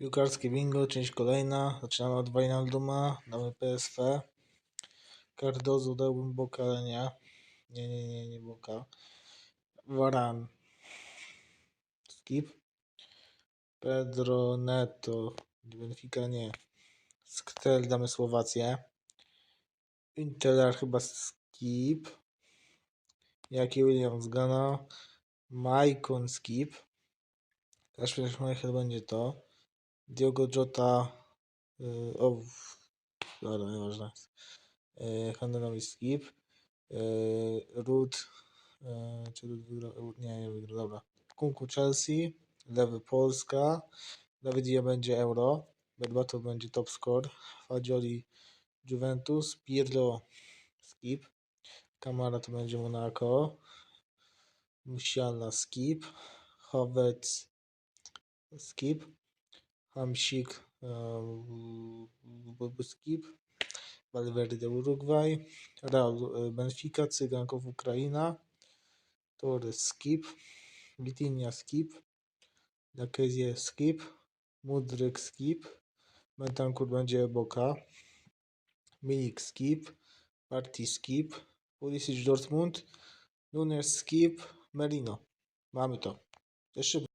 Piłkarskie bingo, część kolejna. Zaczynamy od Wijnalduma, damy PSV. Cardozo dałbym Boka, ale nie. Nie, nie, nie, nie Boka. Varan. Skip. Pedro Neto. Benfica nie. Sktel damy Słowację. Inter chyba skip. Jaki Williams Gana. Maicon skip. Kaszper Schmeichel będzie to. Diogo Jota. Yy, o, dobra, nieważne. Yy, Handanowi skip. Yy, Rud. Yy, czy wygrał? Nie, nie wygrał, dobra. Kunku Chelsea. Lewy Polska. Dawidia będzie Euro. Berbato będzie top score. Fagioli Juventus. Pirlo skip. Kamara to będzie Monaco. Musiala skip. Havertz skip. Hamsik skip. Valverde Uruguay. Real e, Benfica. Cyganków Ukraina. Torres skip. Vitinha skip. Lakezie skip. Mudryk skip. Bentancur będzie Boka. Milik skip. Party skip. Pulisic Dortmund. Nunes skip. Merino. Mamy to. Jeszcze